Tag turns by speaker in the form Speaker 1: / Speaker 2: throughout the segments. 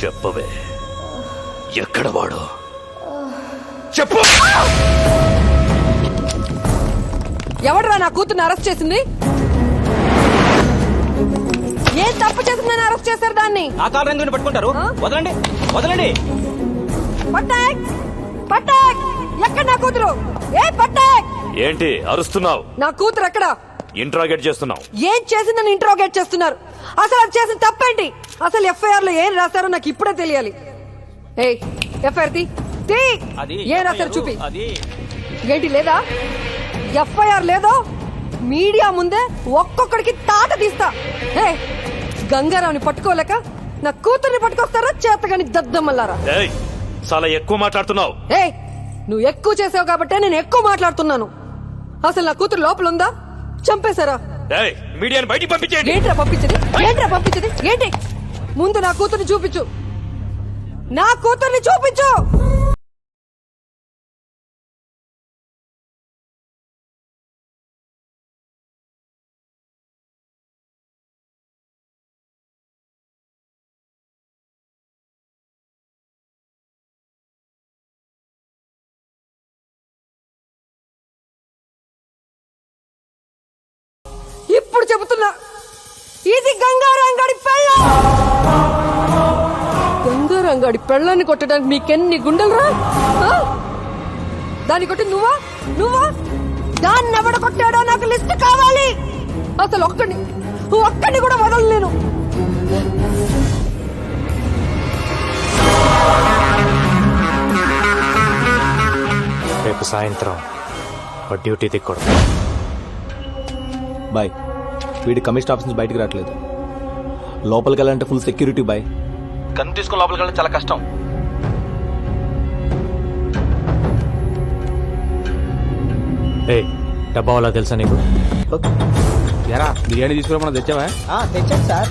Speaker 1: చెప్పవే. ఎక్కడ వాడు? చెప్పు!
Speaker 2: ఎవడరా నా కూతుర్ని అరెస్ట్ చేసింది? ఏం తప్పు చేసిందని అరెస్ట్ చేశారు దాన్ని?
Speaker 3: ఆ కారు ఎందుకు పట్టుకుంటారు? వదలండి వదలండి.
Speaker 2: పట్టాక్ పట్టాక్ ఎక్కడ నా కూతురు? ఏ పట్టాక్
Speaker 1: ఏంటి అరుస్తున్నావు?
Speaker 2: నా కూతురు ఎక్కడ?
Speaker 1: ఇంట్రాగేట్ చేస్తున్నావు.
Speaker 2: ఏం చేసిందని ఇంట్రోగేట్ చేస్తున్నారు? అసలు అది చేసిన తప్పేంటి? అసలు ఎఫ్ఐఆర్లో ఏం రాశారో నాకు ఇప్పుడే తెలియాలి. ఏ ఎఫ్ఐఆర్ తీ తీ.
Speaker 3: అది
Speaker 2: ఏం రాశారు చూపి.
Speaker 3: అది.
Speaker 2: ఏంటి లేదా? ఎఫ్ఐఆర్ లేదో? మీడియా ముందే ఒక్కొక్కడికి తాట తీస్తా. హే గంగారావుని పట్టుకోలేక నా కూతుర్ని పట్టుకొస్తారా చేతగాని దద్దమ్మల్లారా?
Speaker 1: ఏయ్ చాలా ఎక్కువ మాట్లాడుతున్నావు.
Speaker 2: ఏ నువ్వు ఎక్కువ చేసావు కాబట్టే నేను ఎక్కువ మాట్లాడుతున్నాను. అసలు నా కూతురు లోపల ఉందా? చంపేశారా?
Speaker 1: మీడియాని బయటికి పంపించేయండి.
Speaker 2: ఏంట్రా పంపించది? ఏంట్రా పంపించది? ఏంటి? ముందు నా కూతుర్ని చూపించు. నా కూతుర్ని చూపించు! చెబుతున్నా. ఇది గంగారంగడి పెళ్ళం. గంగారంగడి పెళ్ళాన్ని కొట్టడానికి మీకెన్ని గుండెలరా? దాన్ని కొట్టి నువ్వా? నువ్వా? దాన్ని ఎవడ కొట్టాడో నాకు లిస్ట్ కావాలి. అసలు ఒక్కడిని ఒక్కడిని కూడా వదలలేను
Speaker 4: రేపు సాయంత్రం ఓ డ్యూటీ దిక్కూడదు
Speaker 5: బాయ్. వీడి కమిషన్ ఆఫీస్ నుంచి బయటికి రావట్లేదు. లోపలికి వెళ్ళాలంటే ఫుల్ సెక్యూరిటీ బాయ్ గన్ తీసుకుని లోపలికి వెళ్ళడం చాలా కష్టం.
Speaker 4: ఏ డబ్బా వాళ్ళ తెలుసా నీకు?
Speaker 5: ఎరా బిర్యానీ తీసుకురామన్నా తెచ్చావా?
Speaker 6: తెచ్చాను సార్.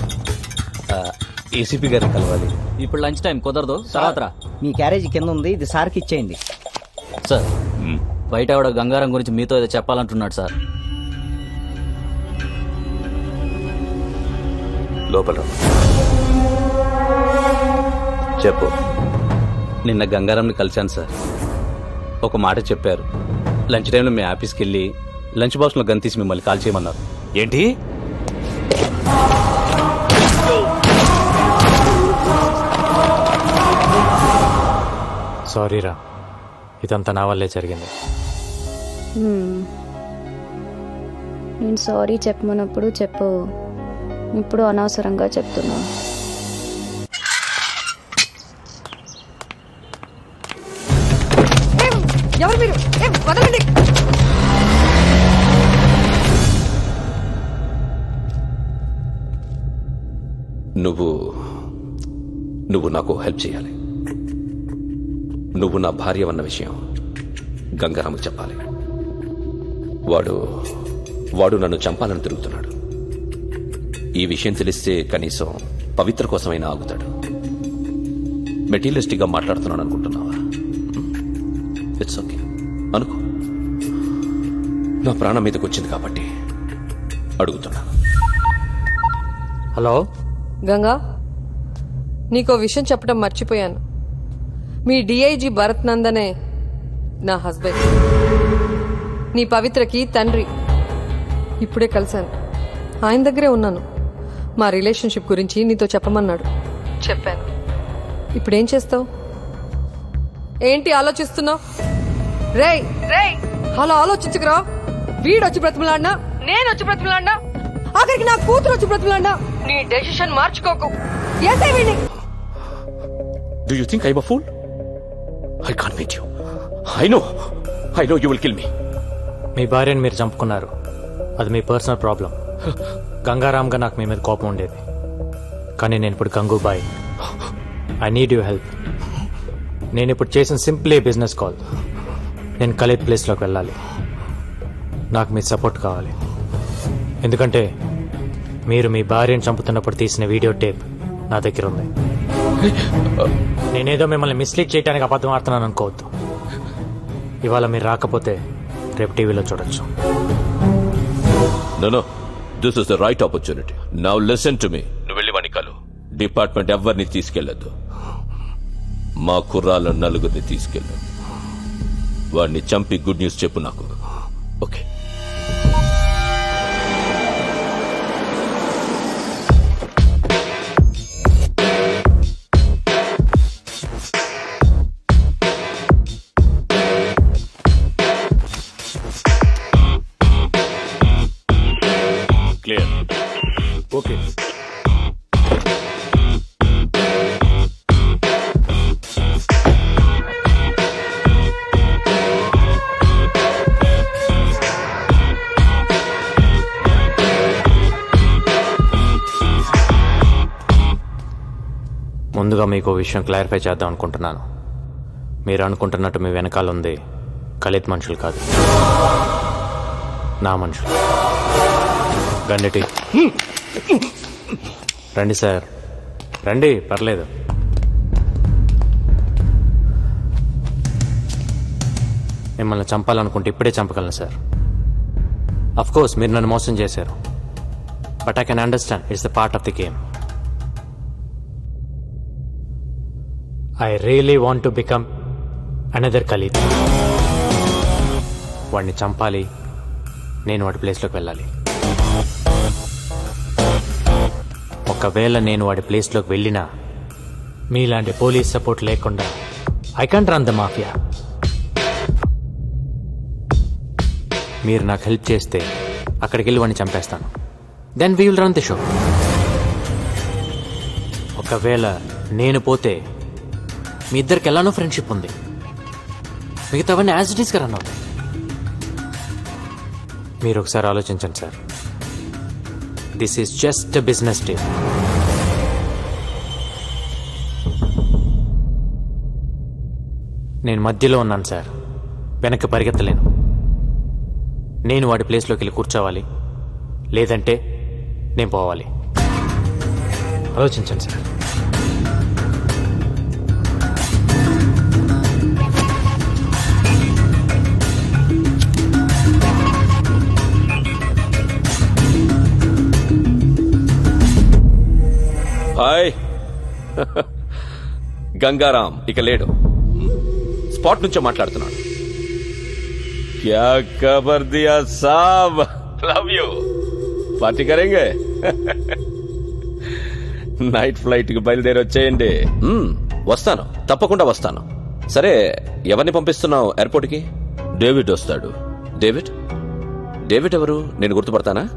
Speaker 5: ఏసీపీ గారిని కలవాలి.
Speaker 3: ఇప్పుడు లంచ్ టైం కుదరదు. తర్వాత రా.
Speaker 6: మీ క్యారేజీ కింద ఉంది ఇది సార్కి ఇచ్చేయండి.
Speaker 3: సార్ బయట ఆవిడ గంగారం గురించి మీతో ఏదో చెప్పాలంటున్నాడు సార్.
Speaker 1: లోపల. చెప్పు.
Speaker 7: నిన్న గంగారాంని కలిశాను సార్. ఒక మాట చెప్పారు. లంచ్ టైంలో మీ ఆఫీస్కి వెళ్ళి లంచ్ బాక్స్లో గన్ తీసి మిమ్మల్ని కాల్ చేయమన్నారు.
Speaker 1: ఏంటి?
Speaker 4: సారీ రా. ఇదంతా నా వల్లే జరిగింది.
Speaker 8: నేను సారీ చెప్పమన్నప్పుడు చెప్పు. ఇప్పుడు అనవసరంగా చెప్తున్నా
Speaker 2: ఏం? ఎవరు మీరు ఏం? వదలండి
Speaker 7: నువ్వు నువ్వు నాకు హెల్ప్ చేయాలి నువ్వు నా భార్య అన్న విషయం గంగారాముకు చెప్పాలి వాడు వాడు నన్ను చంపాలని తిరుగుతున్నాడు ఈ విషయం తెలిస్తే కనీసం పవిత్ర కోసమైనా ఆగుతాడు. మెటీరియలిస్టిక్గా మాట్లాడుతున్నాను అనుకుంటున్నావా? ఇట్స్ ఓకే అనుకో. నా ప్రాణం మీదకి వచ్చింది కాబట్టి అడుగుతున్నా.
Speaker 4: హలో?
Speaker 2: గంగా నీకో విషయం చెప్పడం మర్చిపోయాను. మీ డిఐజీ భరత్ నందనే నా హస్బెండ్. నీ పవిత్రకి తండ్రి. ఇప్పుడే కలిశాను. ఆయన దగ్గరే ఉన్నాను. మా రిలేషన్షిప్ గురించి నీతో చెప్పమన్నాడు. చెప్పాను. ఇప్పుడేం చేస్తావు? ఏంటి ఆలోచిస్తున్నావు? రేయ్! రేయ్! అలా ఆలోచించుకురా. వీడు వచ్చి బ్రతిమలాడినా? నేను వచ్చి బ్రతిమలాడినా? ఆఖరికి నా కూతురు వచ్చి బ్రతిమలాడినా? నీ డెసిషన్ మార్చుకోకు. ఏసై వీడిని?
Speaker 7: Do you think I'm a fool? I can't meet you. I know. I know you will kill me.
Speaker 4: మీ భార్యని మీరు చంపుకున్నారు. అది మీ పర్సనల్ ప్రాబ్లం గంగారాంగా నాకు మీ మీద కోపం ఉండేది. కానీ నేను ఇప్పుడు Gangubai. I need you help నేను ఇప్పుడు చేసిన సింప్లీ బిజినెస్ కాల్. నేను కలేద్ ప్లేస్లోకి వెళ్ళాలి. నాకు మీ సపోర్ట్ కావాలి. ఎందుకంటే మీరు మీ భార్యను చంపుతున్నప్పుడు తీసిన వీడియో టేప్ నా దగ్గర ఉంది. నేనేదో మిమ్మల్ని మిస్లీడ్ చేయడానికి అబద్ధం ఆడుతున్నాను అనుకోవద్దు. ఇవాళ మీరు రాకపోతే రేపు టీవీలో చూడొచ్చు.
Speaker 7: This is the right opportunity. Now listen to me. నువ్వు వెళ్ళి వాణ్ణి కలు.
Speaker 9: డిపార్ట్మెంట్ ఎవరిని తీసుకెళ్ళొద్దు మా కుర్రాళ్ళ నలుగురిని తీసుకెళ్ళు. వాడిని చంపి గుడ్ న్యూస్ చెప్పు నాకు. ఓకే
Speaker 4: ముందుగా మీకు విషయం క్లారిఫై చేద్దాం అనుకుంటున్నాను. మీరు అనుకుంటున్నట్టు మీ వెనకాల ఉంది కలిత్ మనుషులు కాదు. నా మనుషులు. రండిటి రండి సార్. రండి పర్లేదు. మిమ్మల్ని చంపాలనుకుంటే ఇప్పుడే చంపగలను సార్. అఫ్కోర్స్ మీరు నన్ను మోసం చేశారు. But I can understand it's the part of the game I really want to become another Khalid వాడిని చంపాలి. నేను వాడి ప్లేస్లోకి వెళ్ళాలి. ఒకవేళ నేను వాడి ప్లేస్లోకి వెళ్ళినా మీలాంటి పోలీస్ సపోర్ట్ లేకుండా I can't run the mafia మీరు నాకు హెల్ప్ చేస్తే అక్కడికి వెళ్ళి వాడిని చంపేస్తాను. Then we will run the show ఒకవేళ నేను పోతే మీ ఇద్దరికి ఎలానో ఫ్రెండ్షిప్ ఉంది. మిగతావన్నీ యాజ్ ఇట్ ఈస్గా రన్ అవుతాయి మీరు ఒకసారి ఆలోచించండి sir. This is just business day నేను మధ్యలో ఉన్నాను సార్. వెనక్కి పరిగెత్తలేను. నేను వాడి ప్లేస్లోకి వెళ్ళి కూర్చోవాలి. లేదంటే నేను పోవాలి. ఆలోచించండి సార్.
Speaker 9: హాయ్. గంగారాం ఇక లేడు. స్పాట్ నుంచే మాట్లాడుతున్నాడు. క్యా ఖబర్ దియా సాబ్? లవ్ యూ పార్టీ కరేంగే? నైట్ ఫ్లైట్కి బయలుదేరి వచ్చేయండి. వస్తాను. తప్పకుండా వస్తాను. సరే ఎవరిని పంపిస్తున్నావు ఎయిర్పోర్ట్కి డేవిడ్ వస్తాడు. డేవిడ్? డేవిడ్ ఎవరు? నేను గుర్తుపడతానా?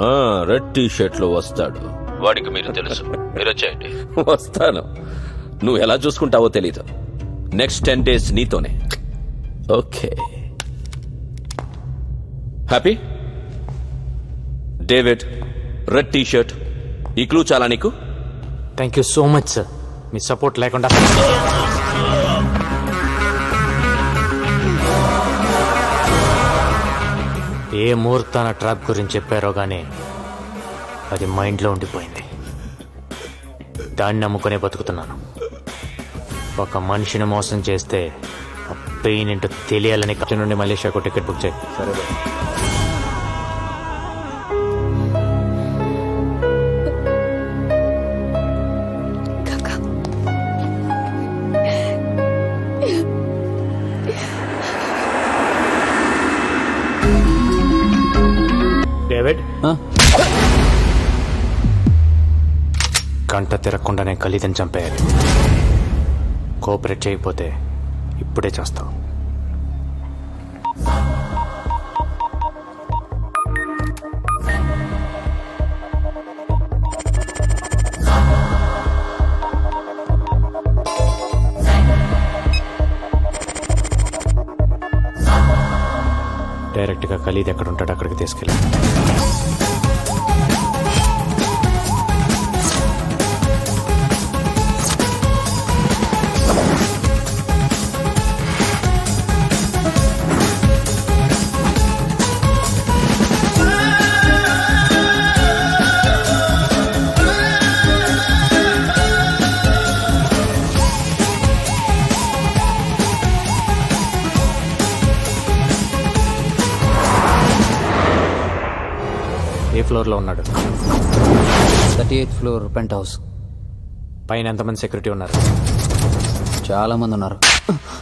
Speaker 9: ఆ, రెడ్ టీ షర్ట్లో వస్తాడు. వాడికి మీరు తెలుసు. మీరు వచ్చేయండి వస్తాను. నువ్వు ఎలా చూసుకుంటావో తెలీదు. నెక్స్ట్ టెన్ డేస్ నీతోనే. Okay happy David red T shirt ఈ క్లూ చాలా నీకు?
Speaker 4: Thank you so much sir me support లేకుండా ఏ ముహూర్తాన ట్రాప్ గురించి చెప్పారో కానీ అది మైండ్లో ఉండిపోయింది. దాన్ని నమ్ముకునే బతుకుతున్నాను. ఒక మనిషిని మోసం చేస్తే పెయిన్ ఏంటో తెలియాలని ఖర్చు నుండి మలేషియాకు టికెట్ బుక్ చేయి. సరే డేవిడ్? గంట తిరగకుండానే ఖలీదని చంపేయాలి. కోఆపరేట్ చేయకపోతే ఇప్పుడే చేస్తావు. డైరెక్ట్గా ఖలీద్ ఎక్కడ ఉంటాడో అక్కడికి తీసుకెళ్ళి ఫ్లోర్లో ఉన్నాడు.
Speaker 3: Thirty eighth floor penthouse
Speaker 4: పైన ఎంతమంది సెక్యూరిటీ ఉన్నారు?
Speaker 10: చాలా మంది ఉన్నారు.